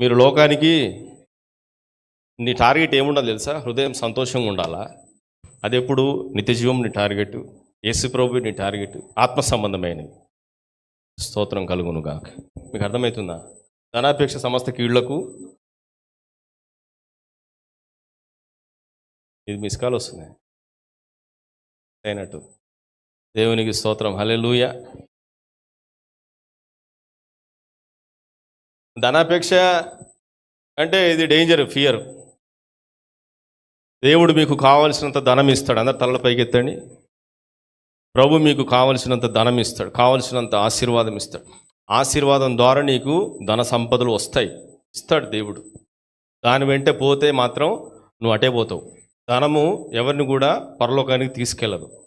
మీరు లోకానికి నీ టార్గెట్ ఏముండాలి తెలుసా? హృదయం సంతోషంగా ఉండాలా? అది ఎప్పుడు నిత్యజీవం నీ టార్గెట్ యేసు నీ టార్గెట్ ఆత్మ సంబంధమైనవి. స్తోత్రం కలుగును గాక మీకు అర్థమవుతుందా ధనాపేక్ష సమస్త కీళ్ళకు ఇది మిస్ కాల్ వస్తుంది అయినట్టు. దేవునికి స్తోత్రం. హల్లెలూయ. ధనాపేక్ష అంటే ఇది డేంజర్ ఫియర్ దేవుడు మీకు కావలసినంత ధనం ఇస్తాడు. అందరు తలల పైకెత్తండి. ప్రభు మీకు కావలసినంత ధనం ఇస్తాడు. కావలసినంత ఆశీర్వాదం ఇస్తాడు. ఆశీర్వాదం ద్వారా నీకు ధన సంపదలు వస్తాయి. ఇస్తాడు దేవుడు. దాని వెంటే పోతే మాత్రం నువ్వు అటే పోతావు. ధనము ఎవరిని కూడా పరలోకానికి తీసుకెళ్ళదు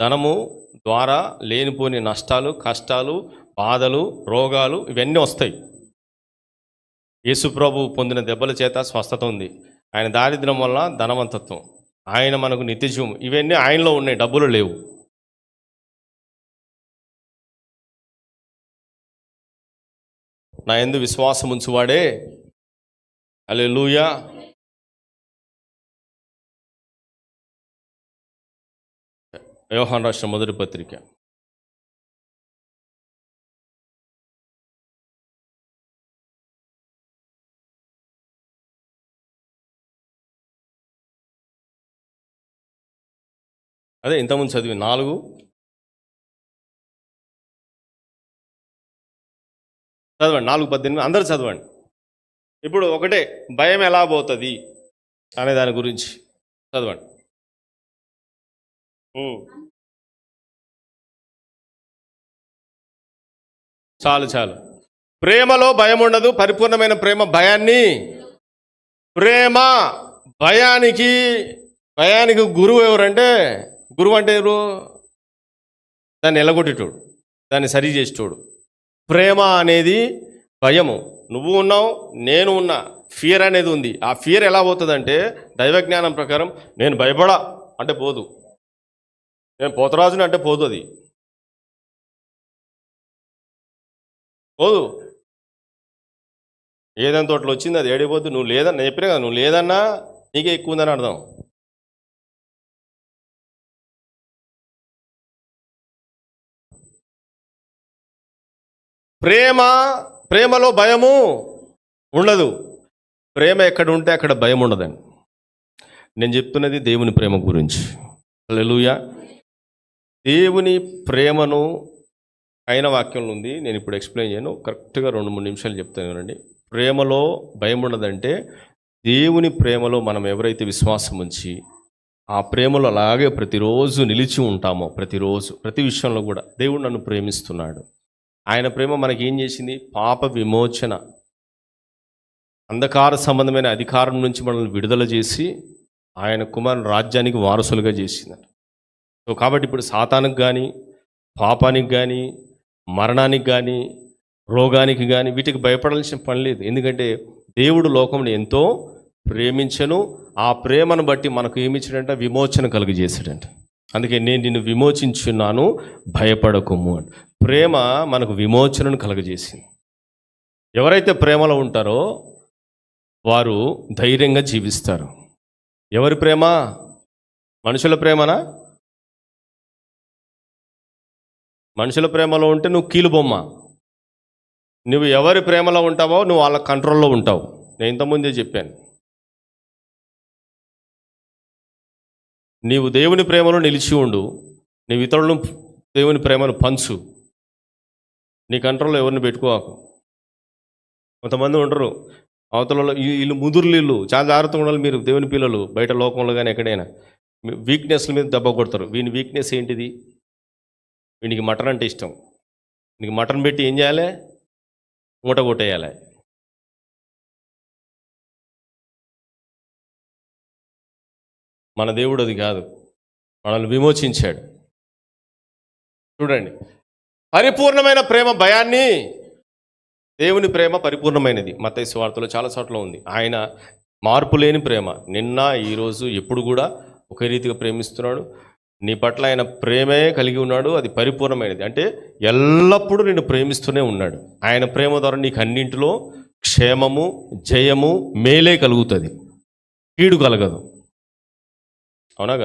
ధనము ద్వారా లేనిపోని నష్టాలు కష్టాలు బాధలు రోగాలు ఇవన్నీ వస్తాయి. యేసుప్రభు పొందిన దెబ్బల చేత స్వస్థత ఉంది. ఆయన దారిద్ర్యం వల్ల ధనవంతత్వం. ఆయన మనకు నిత్యజీవం. ఇవన్నీ ఆయనలో ఉన్నాయి. డబ్బులు లేవు. నా ఎందు విశ్వాసం ఉంచువాడే. అలే లూయా వ్యవహాన్ రాష్ట్ర మొదటి పత్రిక. అదే ఇంతకుముందు చదివి నాలుగు. చదవండి నాలుగు పద్దెనిమిది అందరు చదవండి. ఇప్పుడు ఒకటే భయం ఎలా పోతుంది? అనే దాని గురించి చదవండి. చాలు చాలు. ప్రేమలో భయం ఉండదు పరిపూర్ణమైన ప్రేమ భయాన్ని. ప్రేమ భయానికి భయానికి గురువు ఎవరంటే గురువు అంటే ఎవరు? దాన్ని ఎలగొట్టేటోడు దాన్ని సరి చేసేటోడు. ప్రేమ అనేది భయము. నువ్వు ఉన్నావు నేను ఉన్నా. ఫియర్ అనేది ఉంది. ఆ ఫియర్ ఎలా పోతుందంటే దైవజ్ఞానం ప్రకారం నేను భయపడా అంటే పోదు. నేను పోతరాజుని అంటే పోదు అది. పోదు. ఏదైనా తోటలో వచ్చింది అది ఏడిపోద్దు. నువ్వు లేదన్నా చెప్పినా కదా నువ్వు లేదన్నా నీకే ఎక్కువ ఉందని అర్థం. ప్రేమ ప్రేమలో భయము ఉండదు. ప్రేమ ఎక్కడ ఉంటే అక్కడ భయం ఉండదండి. నేను చెప్తున్నది దేవుని ప్రేమ గురించి. హల్లెలూయా. దేవుని ప్రేమను అయిన వాక్యంలో ఉంది. నేను ఇప్పుడు ఎక్స్ప్లెయిన్ చేయను. కరెక్ట్గా రెండు మూడు నిమిషాలు చెప్తాను అండి ప్రేమలో భయం ఉండదంటే దేవుని ప్రేమలో మనం ఎవరైతే విశ్వాసం ఉంచి ఆ ప్రేమలో అలాగే ప్రతిరోజు నిలిచి ఉంటామో ప్రతిరోజు ప్రతి విషయంలో కూడా దేవుడు నన్ను ప్రేమిస్తున్నాడు. ఆయన ప్రేమ మనకి ఏం చేసింది? పాప విమోచన. అంధకార సంబంధమైన అధికారం నుంచి మనల్ని విడుదల చేసి ఆయన కుమారుని రాజ్యానికి వారసులుగా చేసింది సో కాబట్టి ఇప్పుడు సాతానికి కానీ పాపానికి కానీ మరణానికి కానీ రోగానికి కానీ వీటికి భయపడాల్సిన పని లేదు. ఎందుకంటే దేవుడు లోకంని ఎంతో ప్రేమించను. ఆ ప్రేమను బట్టి మనకు ఏమిచ్చాడంటే విమోచన కలుగజేశాడంట. అందుకే నేను నిన్ను విమోచించున్నాను భయపడకుము అని ప్రేమ మనకు విమోచనను కలుగజేసింది. ఎవరైతే ప్రేమలో ఉంటారో వారు ధైర్యంగా జీవిస్తారు. ఎవరి ప్రేమ? మనుషుల ప్రేమనా? మనుషుల ప్రేమలో ఉంటే నువ్వు కీలు బొమ్మ. నువ్వు ఎవరి ప్రేమలో ఉంటావో నువ్వు వాళ్ళ కంట్రోల్లో ఉంటావు. నేను ఇంతకుముందే చెప్పాను. నీవు దేవుని ప్రేమలో నిలిచి ఉండు. నీవు ఇతరులను దేవుని ప్రేమను పంచు. నీ కంట్రోల్లో ఎవరిని పెట్టుకోకు. కొంతమంది ఉండరు అవతలలో వీళ్ళు ముదురులీళ్ళు చాలా జాగ్రత్తగా ఉండాలి మీరు దేవుని పిల్లలు బయట లోకంలో కానీ ఎక్కడైనా. వీక్నెస్ల మీద దెబ్బ కొడతారు. వీని వీక్నెస్ ఏంటిది? వీనికి మటన్ అంటే ఇష్టం. వీనికి మటన్ పెట్టి ఏం చేయాలి? మూట కొట్టేయాలి. మన దేవుడు అది కాదు. మనల్ని విమోచించాడు. చూడండి. పరిపూర్ణమైన ప్రేమ భయాన్ని దేవుని ప్రేమ పరిపూర్ణమైనది. మత్తయి వార్తలో చాలా చోట్ల ఉంది. ఆయన మార్పు లేని ప్రేమ. నిన్న ఈరోజు ఎప్పుడు కూడా ఒకే రీతిగా ప్రేమిస్తున్నాడు. నీ పట్ల ఆయన ప్రేమే కలిగి ఉన్నాడు. అది పరిపూర్ణమైనది. అంటే ఎల్లప్పుడూ నిన్ను ప్రేమిస్తూనే ఉన్నాడు. ఆయన ప్రేమ ద్వారా నీకు అన్నింటిలో క్షేమము జయము మేలే కలుగుతుంది. కీడు కలగదు. అవునా కదా